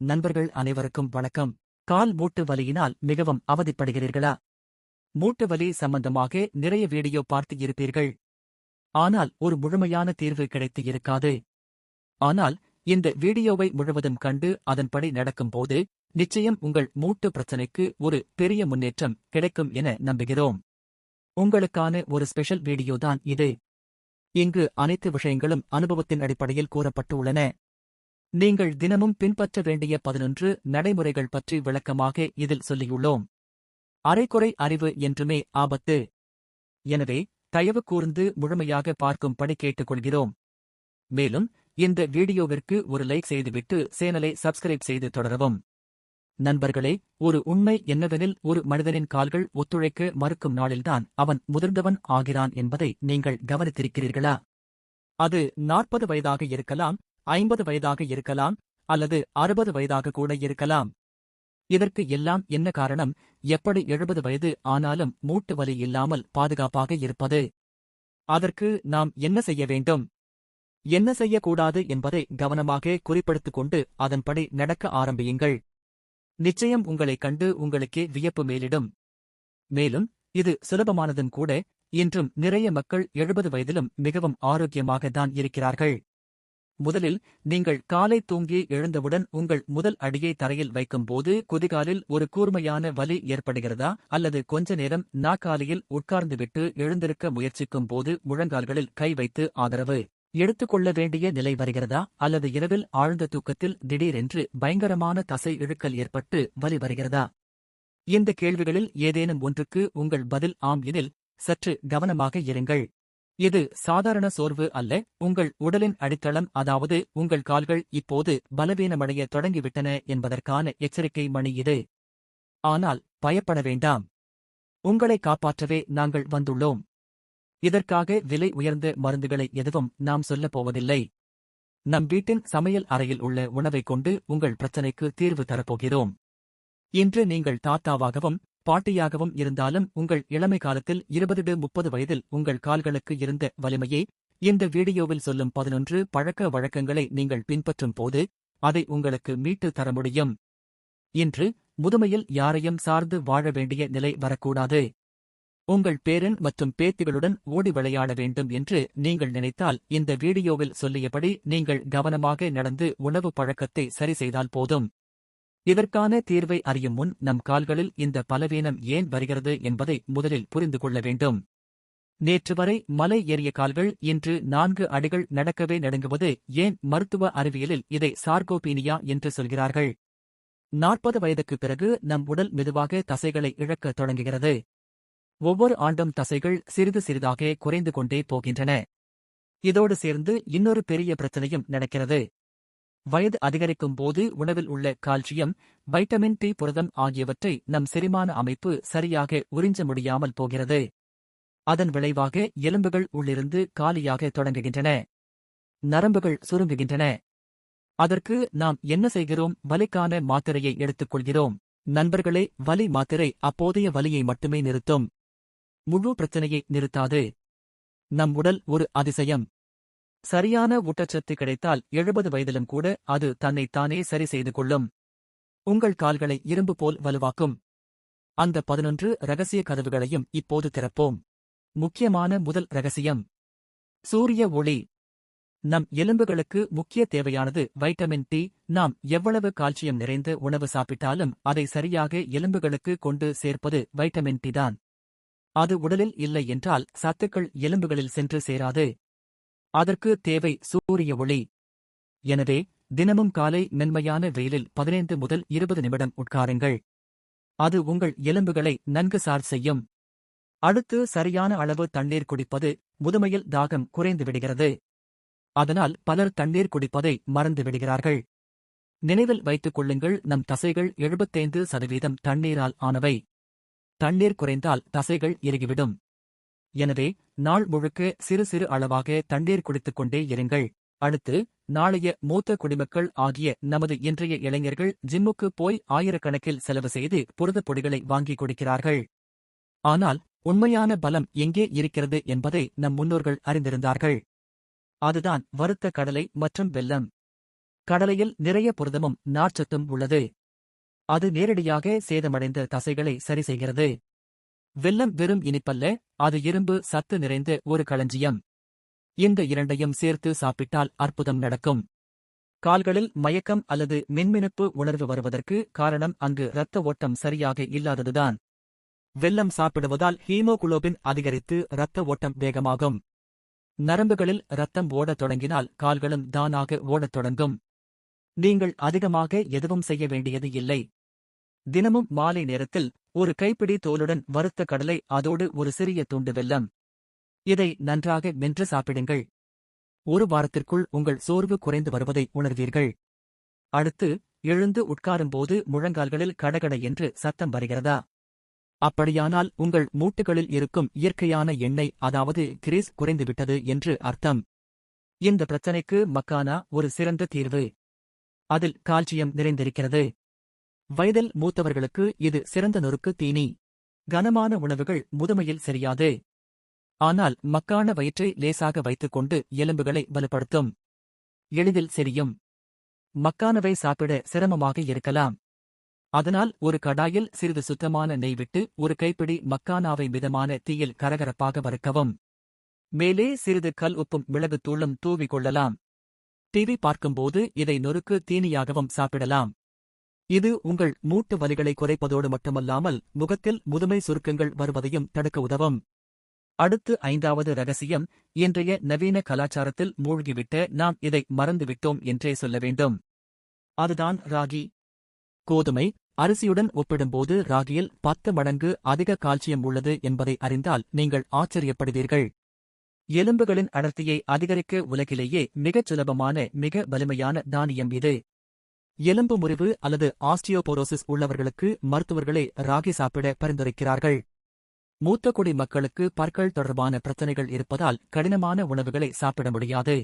நண்பர்கள் அனைவருக்கும் வணக்கம். கால் மூட்டு வலியினால் மிகவும் அவதிப்படுகிறீர்களா? மூட்டு வலி சம்பந்தமாக நிறைய வீடியோ பார்த்து இருப்பீர்கள். ஆனால் ஒரு முழுமையான தீர்வு கிடைத்து இருக்காது. ஆனால் இந்த வீடியோவை முழுவதும் கண்டு அதன்படி நடக்கும்போது நிச்சயம் உங்கள் மூட்டு பிரச்சனைக்கு ஒரு பெரிய முன்னேற்றம் கிடைக்கும் என நம்புகிறோம். உங்களுக்கான ஒரு ஸ்பெஷல் வீடியோ தான் இது. இங்கு அனைத்து விஷயங்களும் அனுபவத்தின் அடிப்படையில் கூறப்பட்டுள்ளன. நீங்கள் தினமும் பின்பற்ற வேண்டிய பதினொன்று நடைமுறைகள் பற்றி விளக்கமாக இதில் சொல்லியுள்ளோம். அரைக்குறை அறிவு என்றுமே ஆபத்து. எனவே தயவு கூர்ந்து முழுமையாக பார்க்கும்படி கேட்டுக்கொள்கிறோம். மேலும் இந்த வீடியோவிற்கு ஒரு லைக் செய்துவிட்டு சேனலை சப்ஸ்கிரைப் செய்து தொடரவும். நண்பர்களே ஒரு உண்மை என்னவெனில் ஒரு மனிதனின் கால்கள் ஒத்துழைக்க மறுக்கும் நாளில்தான் அவன் முதிர்ந்தவன் ஆகிறான் என்பதை நீங்கள் கவனித்திருக்கிறீர்களா? அது நாற்பது வயதாக இருக்கலாம் ஐம்பது வயதாக இருக்கலாம் அல்லது அறுபது வயதாக கூட இருக்கலாம். இதற்கு எல்லாம் என்ன காரணம்? எப்படி எழுபது வயது ஆனாலும் மூட்டு வலி இல்லாமல் பாதுகாப்பாக இருப்பது? அதற்கு நாம் என்ன செய்ய வேண்டும்? என்ன செய்யக்கூடாது என்பதை கவனமாக குறிப்பெடுத்துக் கொண்டு அதன்படி நடக்க ஆரம்பியுங்கள். நிச்சயம் உங்களைக் கண்டு உங்களுக்கே வியப்பு மேலிடும். மேலும் இது சுலபமானதும் கூட இன்றும் நிறைய மக்கள் எழுபது வயதிலும் மிகவும் ஆரோக்கியமாக தான் இருக்கிறார்கள். முதலில் நீங்கள் காலை தூங்கி எழுந்தவுடன் உங்கள் முதல் அடியை தரையில் வைக்கும்போது குதிகாலில் ஒரு கூர்மையான வலி ஏற்படுகிறதா அல்லது கொஞ்ச நேரம் நாக்காலியில் உட்கார்ந்துவிட்டு எழுந்திருக்க முயற்சிக்கும் போது முழங்கால்களில் கை வைத்து ஆதரவு எடுத்துக்கொள்ள வேண்டிய நிலை வருகிறதா அல்லது இரவில் ஆழ்ந்த தூக்கத்தில் திடீரென்று பயங்கரமான தசை இழுக்கல் ஏற்பட்டு வலி வருகிறதா? இந்த கேள்விகளில் ஏதேனும் ஒன்றுக்கு உங்கள் பதில் ஆம் எனில் சற்று கவனமாக இருங்கள். இது சாதாரண சோர்வு அல்ல. உங்கள் உடலின் அடித்தளம் அதாவது உங்கள் கால்கள் இப்போது பலவீனமடைய தொடங்கிவிட்டன என்பதற்கான எச்சரிக்கை மணி இது. ஆனால் பயப்பட வேண்டாம். உங்களை காப்பாற்றவே நாங்கள் வந்துள்ளோம். இதற்காக விலை உயர்ந்த மருந்துகளை எதுவும் நாம் சொல்லப் போவதில்லை. நம் வீட்டின் சமையல் அறையில் உள்ள உணவைக் கொண்டு உங்கள் பிரச்சனைக்கு தீர்வு தரப்போகிறோம். இன்று நீங்கள் தாத்தாவாகவும் பாட்டியாகவும் இருந்தாலும் உங்கள் இளமை காலத்தில் இருபது முப்பது வயதில் உங்கள் கால்களுக்கு இருந்த வலிமையே இந்த வீடியோவில் சொல்லும் பதினொன்று பழக்க வழக்கங்களை நீங்கள் பின்பற்றும் போது அதை உங்களுக்கு மீட்டு தர முடியும். இன்று முதுமையில் யாரையும் சார்ந்து வாழ வேண்டிய நிலை வரக்கூடாது. உங்கள் பேரன் மற்றும் பேத்திகளுடன் ஓடி விளையாட வேண்டும் என்று நீங்கள் நினைத்தால் இந்த வீடியோவில் சொல்லியபடி நீங்கள் கவனமாக நடந்து உணவு பழக்கத்தை சரி செய்தால் போதும். இதற்கான தீர்வை அறியும் முன் நம் கால்களில் இந்த பலவீனம் ஏன் வருகிறது என்பதை முதலில் புரிந்து கொள்ள வேண்டும். நேற்று வரை மலை ஏறிய கால்கள் இன்று நான்கு அடிகள் நடக்கவே நடுங்குவது ஏன் மருத்துவ அறிவியலில் இதை சார்கோபீனியா என்று சொல்கிறார்கள்? நாற்பது வயதுக்குப் பிறகு நம் உடல் மெதுவாக தசைகளை இழக்கத் தொடங்குகிறது. ஒவ்வொரு ஆண்டும் தசைகள் சிறிது சிறிதாக குறைந்து கொண்டே போகின்றன. இதோடு சேர்ந்து இன்னொரு பெரிய பிரச்சனையும் நடக்கிறது. வயது அதிகரிக்கும் போது உணவில் உள்ள கால்சியம் வைட்டமின் டி புரதம் ஆகியவற்றை நம் செரிமான அமைப்பு சரியாக உறிஞ்ச முடியாமல் போகிறது. அதன் விளைவாக எலும்புகள் உள்ளிருந்து காலியாக தொடங்குகின்றன. நரம்புகள் சுருங்குகின்றன. அதற்கு நாம் என்ன செய்கிறோம்? வலிக்கான மாத்திரையை எடுத்துக்கொள்கிறோம். நண்பர்களே வலி மாத்திரை அப்போதைய வலியை மட்டுமே நிறுத்தும். முழு பிரச்சனையை நிறுத்தாது. நம் உடல் ஒரு அதிசயம். சரியான ஊட்டச்சத்து கிடைத்தால் எழுபது வயதிலும் கூட அது தன்னைத்தானே சரி செய்து கொள்ளும். உங்கள் கால்களை இரும்பு போல் வலுவாக்கும். அந்த பதினொன்று ரகசிய கதவுகளையும் இப்போது திறப்போம். முக்கியமான முதல் ரகசியம் சூரிய ஒளி. நம் எலும்புகளுக்கு முக்கிய தேவையானது வைட்டமின் டி. நாம் எவ்வளவு கால்சியம் நிறைந்த உணவு சாப்பிட்டாலும் அதை சரியாக எலும்புகளுக்கு கொண்டு சேர்ப்பது வைட்டமின் டி தான். அது உடலில் இல்லை என்றால் சத்துக்கள் எலும்புகளில் சென்று சேராது. அதற்கு தேவை சூரிய ஒளி. எனவே தினமும் காலை மென்மையான வெயிலில் பதினைந்து முதல் இருபது நிமிடம் உட்காருங்கள். அது உங்கள் எலும்புகளை நன்கு சார் செய்யும். அடுத்து சரியான அளவு தண்ணீர் குடிப்பது முதுமையில் தாகம் குறைந்து விடுகிறது. அதனால் பலர் தண்ணீர் குடிப்பதை மறந்து விடுகிறார்கள். நினைவில் வைத்துக் கொள்ளுங்கள் நம் தசைகள் எழுபத்தைந்து சதவீதம் தண்ணீரால் ஆனவை. தண்ணீர் குறைந்தால் தசைகள் இறுகிவிடும் எனவே நாள் முழுக்க சிறு சிறு அளவாக தண்ணீர் குடித்துக் கொண்டே இருங்கள். அடுத்து நாளைய மூத்த குடிமக்கள் ஆகிய நமது இன்றைய இளைஞர்கள் ஜிம்முக்கு போய் ஆயிரக்கணக்கில் செலவு செய்து புரதப் பொடிகளை வாங்கிக் கொடுக்கிறார்கள். ஆனால் உண்மையான பலம் எங்கே இருக்கிறது என்பதை நம் முன்னோர்கள் அறிந்திருந்தார்கள். அதுதான் வறுத்த கடலை மற்றும் வெல்லம். கடலையில் நிறைய புரதமும் நார்ச்சத்தும் உள்ளது. அது நேரடியாக சேதமடைந்த தசைகளை சரி செய்கிறது. வெல்லம் வெறும் இனிப்பல்ல அது இரும்பு சத்து நிறைந்த ஒரு களஞ்சியம். இந்த இரண்டையும் சேர்த்து சாப்பிட்டால் அற்புதம் நடக்கும். கால்களில் மயக்கம் அல்லது மின்மினுப்பு உணர்வு வருவதற்கு காரணம் அங்கு இரத்த ஓட்டம் சரியாக இல்லாததுதான். வெல்லம் சாப்பிடுவதால் ஹீமோகுளோபின் அதிகரித்து இரத்த ஓட்டம் வேகமாகும். நரம்புகளில் இரத்தம் ஓடத் தொடங்கினால் கால்களும் தானாக ஓடத் தொடங்கும். நீங்கள் அதிகமாக எதுவும் செய்ய வேண்டியது இல்லை. தினமும் மாலை நேரத்தில் ஒரு கைப்பிடி தோலுடன் வறுத்த கடலை அதோடு ஒரு சிறிய துண்டு வெல்லம். இதை நன்றாக மென்று சாப்பிடுங்கள். ஒரு வாரத்திற்குள் உங்கள் சோர்வு குறைந்து வருவதை உணர்வீர்கள். அடுத்து எழுந்து உட்காரும்போது முழங்கால்களில் கடகட என்று சத்தம் வருகிறதா? அப்படியானால் உங்கள் மூட்டுகளில் இருக்கும் இயற்கையான எண்ணெய் அதாவது கிரீஸ் குறைந்துவிட்டது என்று அர்த்தம். இந்த பிரச்சனைக்கு மக்கானா ஒரு சிறந்த தீர்வு. அதில் கால்சியம் நிறைந்திருக்கிறது. வயதில் மூத்தவர்களுக்கு இது சிறந்த நொறுக்கு தீனி. கனமான உணவுகள் முதுமையில் சரியாது. ஆனால் மக்கான வயிற்றை லேசாக வைத்துக்கொண்டு எலும்புகளை வலுப்படுத்தும். எளிதில் செரியும். மக்கானவை சாப்பிட சிரமமாக இருக்கலாம். அதனால் ஒரு கடாயில் சிறிது சுத்தமான நெய் விட்டு ஒரு கைப்பிடி மக்கானாவை மிதமான தீயில் கரகரப்பாக வறுக்கவும். மேலே சிறிது கல் உப்பும் மிளகுத்தூளும் தூவிக் கொள்ளலாம். டிவி பார்க்கும்போது இதை நொறுக்கு தீனியாகவும் சாப்பிடலாம். இது உங்கள் மூட்டு வலிகளை குறைப்பதோடு மட்டுமல்லாமல் முகத்தில் முதுமை சுருக்கங்கள் வருவதையும் தடுக்க உதவும். அடுத்து ஐந்தாவது ரகசியம் இன்றைய நவீன கலாச்சாரத்தில் மூழ்கிவிட்ட நாம் இதை மறந்துவிட்டோம் என்றே சொல்ல வேண்டும். அதுதான் ராகி. கோதுமை அரிசியுடன் ஒப்பிடும்போது ராகியில் பத்து மடங்கு அதிக கால்சியம் உள்ளது என்பதை அறிந்தால் நீங்கள் ஆச்சரியப்படுவீர்கள். எலும்புகளின் அடர்த்தியை அதிகரிக்க உலகிலேயே மிகச் சுலபமான மிக வலிமையான தானியம் இது. எலும்பு முறிவு அல்லது ஆஸ்டியோபோரோசிஸ் உள்ளவர்களுக்கு மருத்துவர்களே ராகி சாப்பிட பரிந்துரைக்கிறார்கள். மூத்த குடி மக்களுக்கு பற்கள் தொடர்பான பிரச்சனைகள் இருப்பதால் கடினமான உணவுகளை சாப்பிட முடியாது.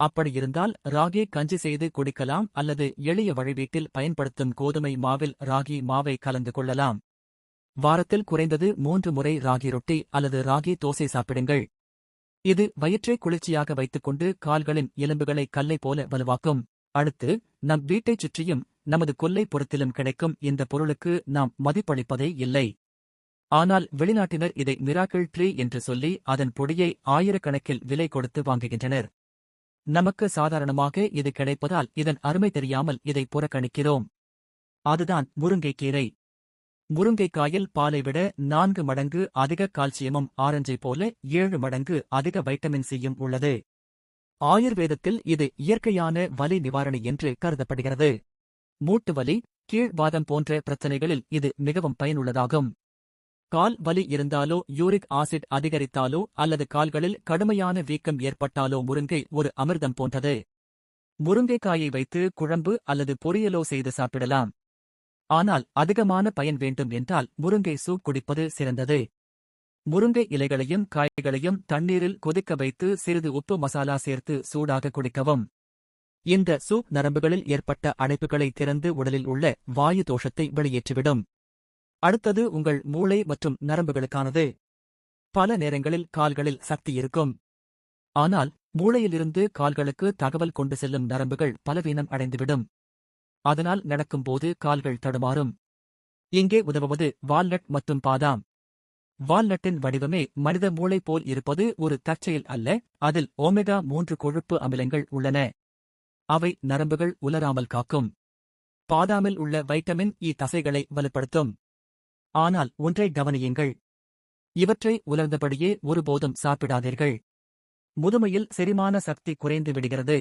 அப்படியிருந்தால் ராகி கஞ்சி செய்து குடிக்கலாம் அல்லது எளிய வழிவீட்டில் பயன்படுத்தும் கோதுமை மாவில் ராகி மாவை கலந்து கொள்ளலாம். வாரத்தில் குறைந்தது மூன்று முறை ராகி ரொட்டி அல்லது ராகி தோசை சாப்பிடுங்கள். இது வயிற்றை குளிர்ச்சியாக வைத்துக்கொண்டு கால்களின் எலும்புகளை கல்லை போல வலுவாக்கும். அடுத்து நம் வீட்டைச் சுற்றியும் நமது கொல்லைப்புறத்திலும் கிடைக்கும் இந்த பொருளுக்கு நாம் மதிப்பளிப்பதே இல்லை. ஆனால் வெளிநாட்டினர் இதை மிராக்கிள் ட்ரீ என்று சொல்லி அதன் பொடியை ஆயிரக்கணக்கில் விலை கொடுத்து வாங்குகின்றனர். நமக்கு சாதாரணமாக இது கிடைப்பதால் இதன் அருமை தெரியாமல் இதை புறக்கணிக்கிறோம். அதுதான் முருங்கைக்கீரை முருங்கைக்காயில் பாலை விட நான்கு மடங்கு அதிக கால்சியமும் ஆரஞ்சை போல ஏழு மடங்கு அதிக வைட்டமின் சியும் உள்ளது. ஆயுர்வேதத்தில் இது இயற்கையான வலி நிவாரணி என்று கருதப்படுகிறது. மூட்டு வலி கீழ்வாதம் போன்ற பிரச்சனைகளில் இது மிகவும் பயனுள்ளதாகும். கால் வலி இருந்தாலோ யூரிக் ஆசிட் அதிகரித்தாலோ அல்லது கால்களில் கடுமையான வீக்கம் ஏற்பட்டாலோ முருங்கை ஒரு அமிர்தம் போன்றது. முருங்கைக்காயை வைத்து குழம்பு அல்லது பொரியலோ செய்து சாப்பிடலாம். ஆனால் அதிகமான பயன் வேண்டும் என்றால் முருங்கை சூப் குடிப்பது சிறந்தது. முருங்கை இலைகளையும் காய்களையும் தண்ணீரில் கொதிக்க வைத்து சிறிது உப்பு மசாலா சேர்த்து சூடாக குடிக்கவும். இந்த சூப் நரம்புகளில் ஏற்பட்ட அடைப்புகளை திறந்து உடலில் உள்ள வாயு தோஷத்தை வெளியேற்றிவிடும். அடுத்தது உங்கள் மூளை மற்றும் நரம்புகளுக்கானது. பல நேரங்களில் கால்களில் சக்தி இருக்கும். ஆனால் மூளையிலிருந்து கால்களுக்கு தகவல் கொண்டு செல்லும் நரம்புகள் பலவீனம் அடைந்துவிடும். அதனால் நடக்கும்போது கால்கள் தடுமாறும். இங்கே உதவுவது வால்நட் மற்றும் பாதாம். வால்நட்டின் வடிவமே மனித மூளை போல் இருப்பது ஒரு தற்செயல் அல்ல அதில் ஓமெகா மூன்று கொழுப்பு அமிலங்கள் உள்ளன. அவை நரம்புகள் உலராமல் காக்கும். பாதாமில் உள்ள வைட்டமின் இ தசைகளை வலுப்படுத்தும். ஆனால் ஒன்றை கவனியுங்கள். இவற்றை உலர்ந்தபடியே ஒருபோதும் சாப்பிடாதீர்கள். முதுமையில் செரிமான சக்தி குறைந்து விடுகிறது.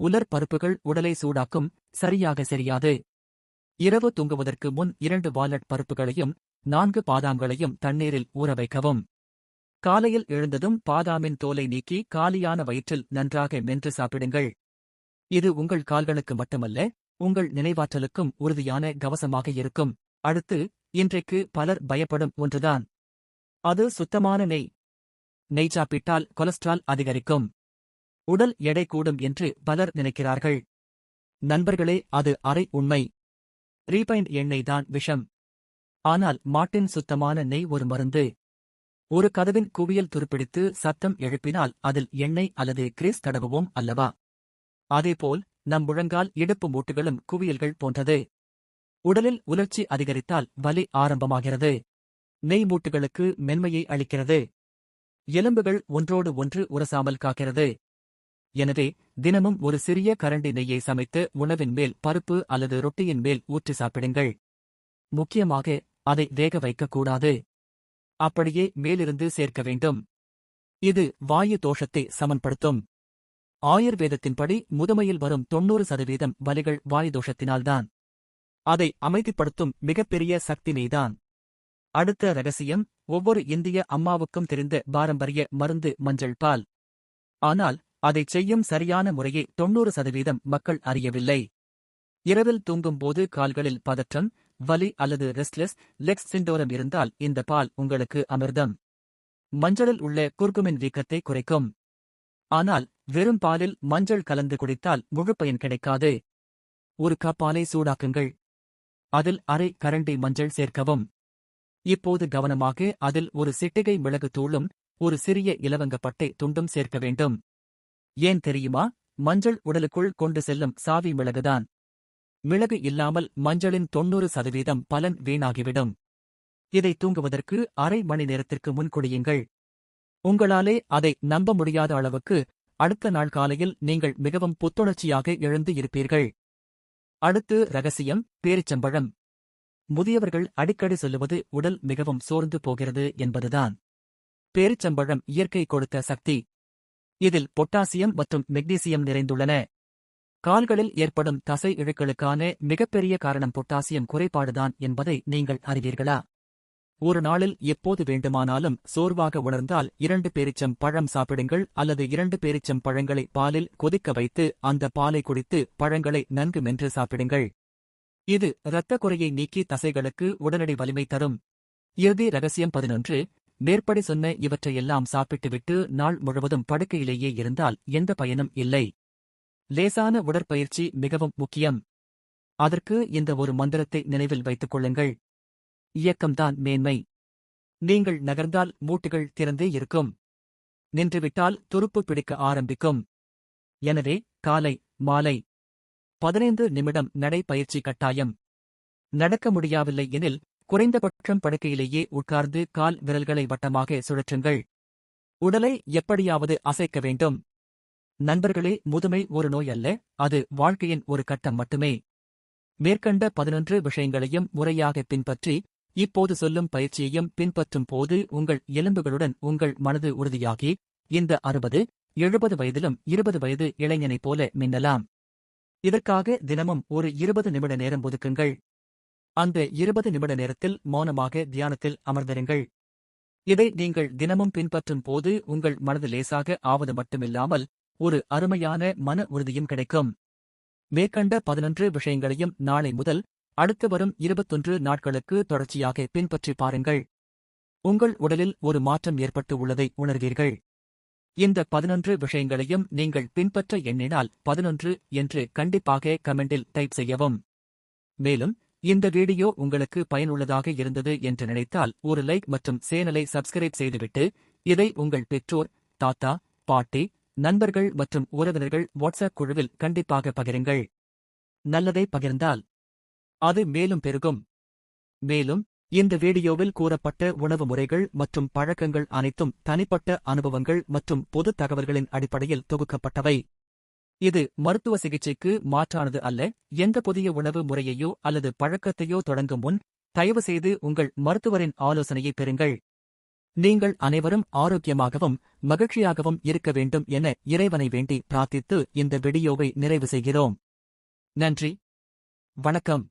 உலர் பருப்புகள் உடலை சூடாக்கும் சரியாக சரியாது. இரவு தூங்குவதற்கு முன் இரண்டு வாலட் பருப்புகளையும் நான்கு பாதாம்களையும் தண்ணீரில் ஊற வைக்கவும் காலையில் எழுந்ததும் பாதாமின் தோலை நீக்கி காலியான வயிற்றில் நன்றாக மென்று சாப்பிடுங்கள். இது உங்கள் கால்களுக்கு மட்டுமல்ல உங்கள் நினைவாற்றலுக்கும் உறுதியான கவசமாக இருக்கும். அடுத்து இன்றைக்கு பலர் பயப்படும் ஒன்றுதான். அது சுத்தமான நெய். நெய் சாப்பிட்டால் கொலஸ்ட்ரால் அதிகரிக்கும். உடல் எடை கூடும் என்று பலர் நினைக்கிறார்கள். நண்பர்களே அது அரை உண்மை. ரீபைண்ட் எண்ணெய் தான் விஷம். ஆனால் மாட்டின் சுத்தமான நெய் ஒரு மருந்து. ஒரு கதவின் குவியல் துருப்பிடித்து சத்தம் எழுப்பினால் அதில் எண்ணெய் அல்லது கிரீஸ் தடவுவோம் அல்லவா? அதேபோல் நம் முழங்கால் இடுப்பு மூட்டுகளும் குவியல்கள் போன்றது. உடலில் உலர்ச்சி அதிகரித்தால் வலி ஆரம்பமாகிறது. நெய் மூட்டுகளுக்கு மென்மையை அளிக்கிறது. எலும்புகள் ஒன்றோடு ஒன்று உரசாமல் காக்கிறது. எனவே தினமும் ஒரு சிறிய கரண்டி நெய்யை சமைத்து உணவின் மேல் பருப்பு அல்லது ரொட்டியின் மேல் ஊற்றி சாப்பிடுங்கள். முக்கியமாக அதை வேக வைக்கக்கூடாது. அப்படியே மேலிருந்து சேர்க்க வேண்டும். இது வாயு தோஷத்தை சமன்படுத்தும். ஆயுர்வேதத்தின்படி முதுமையில் வரும் தொன்னூறு சதவீதம் வலிகள் வாயு தோஷத்தினால்தான். அதை அமைதிப்படுத்தும் மிகப்பெரிய சக்தி நெய்தான் அடுத்த ரகசியம் ஒவ்வொரு இந்திய அம்மாவுக்கும் தெரிந்த பாரம்பரிய மருந்து மஞ்சள் பால். ஆனால் அதைச் செய்யும் சரியான முறையை தொன்னூறு சதவீதம் மக்கள் அறியவில்லை. இரவில் தூங்கும்போது கால்களில் பதற்றம் வலி அல்லது ரெஸ்ட்லெஸ் லெக்ஸ் சிண்டோரம் இருந்தால் இந்த பால் உங்களுக்கு அமிர்தம். மஞ்சளில் உள்ள குர்குமின் வீக்கத்தை குறைக்கும். ஆனால் வெறும் பாலில் மஞ்சள் கலந்து குடித்தால் முழு பயன் கிடைக்காது. ஒரு கப் பாலை சூடாக்குங்கள். அதில் அரை கரண்டி மஞ்சள் சேர்க்கவும். இப்போது கவனமாக அதில் ஒரு சிட்டிகை மிளகு தூளும் ஒரு சிறிய இலவங்கப்பட்டை துண்டும் சேர்க்க வேண்டும். ஏன் தெரியுமா? மஞ்சள் உடலுக்குள் கொண்டு செல்லும் சாவி மிளகுதான். மிளகு இல்லாமல் மஞ்சளின் தொன்னூறு சதவீதம் பலன் வீணாகிவிடும். இதை தூங்குவதற்கு அரை மணி நேரத்திற்கு முன் குடியுங்கள். உங்களாலே அதை நம்ப முடியாத அளவுக்கு அடுத்த நாள் காலையில் நீங்கள் மிகவும் புத்துணர்ச்சியாக எழுந்து இருப்பீர்கள். அடுத்து ரகசியம் பேரிச்சம்பழம். முதியவர்கள் அடிக்கடி சொல்லுவது உடல் மிகவும் சோர்ந்து போகிறது என்பதுதான். பேரிச்சம்பழம் இயற்கை கொடுத்த சக்தி. இதில் பொட்டாசியம் மற்றும் மெக்னீசியம் நிறைந்துள்ளன. கால்களில் ஏற்படும் தசை இழுக்களுக்கான மிகப்பெரிய காரணம் பொட்டாசியம் குறைபாடுதான் என்பதை நீங்கள் அறிவீர்களா? ஒரு நாளில் எப்போது வேண்டுமானாலும் சோர்வாக உணர்ந்தால் இரண்டு பேரிச்சம் பழம் சாப்பிடுங்கள் அல்லது இரண்டு பேரிச்சம் பழங்களை பாலில் கொதிக்க வைத்து அந்த பாலை குடித்து பழங்களை நன்கு மென்று சாப்பிடுங்கள். இது இரத்த குறையை நீக்கி தசைகளுக்கு உடனடி வலிமை தரும். இறுதி ரகசியம் பதினொன்று மேற்படி சொன்ன இவற்றையெல்லாம் சாப்பிட்டுவிட்டு நாள் முழுவதும் படுக்கையிலேயே இருந்தால் எந்த பயனும் இல்லை. லேசான உடற்பயிற்சி மிகவும் முக்கியம். அதற்கு இந்த ஒரு மந்திரத்தை நினைவில் வைத்துக் கொள்ளுங்கள். இயக்கம்தான் மேன்மை. நீங்கள் நகர்ந்தால் மூட்டுகள் திறந்தே இருக்கும். நின்றுவிட்டால் துருப்பு பிடிக்க ஆரம்பிக்கும். எனவே காலை மாலை. பதினைந்து நிமிடம் நடைப்பயிற்சி கட்டாயம். நடக்க முடியவில்லை எனில் குறைந்தபட்சம் படுக்கையிலேயே உட்கார்ந்து கால் விரல்களை வட்டமாக சுழற்றுங்கள். உடலை எப்படியாவது அசைக்க வேண்டும். நண்பர்களே முதுமை ஒரு நோய் அல்ல அது வாழ்க்கையின் ஒரு கட்டம் மட்டுமே. மேற்கண்ட பதினொன்று விஷயங்களையும் முறையாக பின்பற்றி இப்போது சொல்லும் பயிற்சியையும் பின்பற்றும் போது உங்கள் எலும்புகளுடன் உங்கள் மனது உறுதியாகி இந்த அறுபது எழுபது வயதிலும் இருபது வயது இளைஞனைப் போல மின்னலாம். இதற்காக தினமும் ஒரு இருபது நிமிட நேரம் ஒதுக்குங்கள். அந்த இருபது நிமிட நேரத்தில் மௌனமாக தியானத்தில் அமர்ந்திருங்கள். இதை நீங்கள் தினமும் பின்பற்றும் போது உங்கள் மனது லேசாக ஆவது மட்டுமில்லாமல் ஒரு அருமையான மன உறுதியும் கிடைக்கும். மேற்கண்ட பதினொன்று விஷயங்களையும் நாளை முதல் அடுத்து வரும் இருபத்தொன்று நாட்களுக்கு தொடர்ச்சியாக பின்பற்றி பாருங்கள். உங்கள் உடலில் ஒரு மாற்றம் ஏற்பட்டு உள்ளதை உணர்வீர்கள். இந்த பதினொன்று விஷயங்களையும் நீங்கள் பின்பற்ற எண்ணினால் பதினொன்று என்று கண்டிப்பாக கமெண்டில் டைப் செய்யவும். மேலும் இந்த வீடியோ உங்களுக்கு பயனுள்ளதாக இருந்தது என்று நினைத்தால் ஒரு லைக் மற்றும் சேனலை சப்ஸ்கிரைப் செய்துவிட்டு இதை உங்கள் பெற்றோர் தாத்தா பாட்டி நண்பர்கள் மற்றும் உறவினர்கள் வாட்ஸ்அப் குழுவில் கண்டிப்பாக பகிருங்கள். நல்லதை பகிர்ந்தால் அது மேலும் பெருகும். மேலும் இந்த வீடியோவில் கூறப்பட்ட உணவு முறைகள் மற்றும் பழக்கங்கள் அனைத்தும் தனிப்பட்ட அனுபவங்கள் மற்றும் பொது தகவல்களின் அடிப்படையில் தொகுக்கப்பட்டவை. இது மருத்துவ சிகிச்சைக்கு மாற்றானது அல்ல எந்த புதிய உணவு முறையையோ அல்லது பழக்கத்தையோ தொடங்கும் முன் தயவுசெய்து உங்கள் மருத்துவரின் ஆலோசனையை பெறுங்கள். நீங்கள் அனைவரும் ஆரோக்கியமாகவும் மகிழ்ச்சியாகவும் இருக்க வேண்டும் என இறைவனை வேண்டி பிரார்த்தித்து இந்த வீடியோவை நிறைவு செய்கிறோம். நன்றி. வணக்கம்.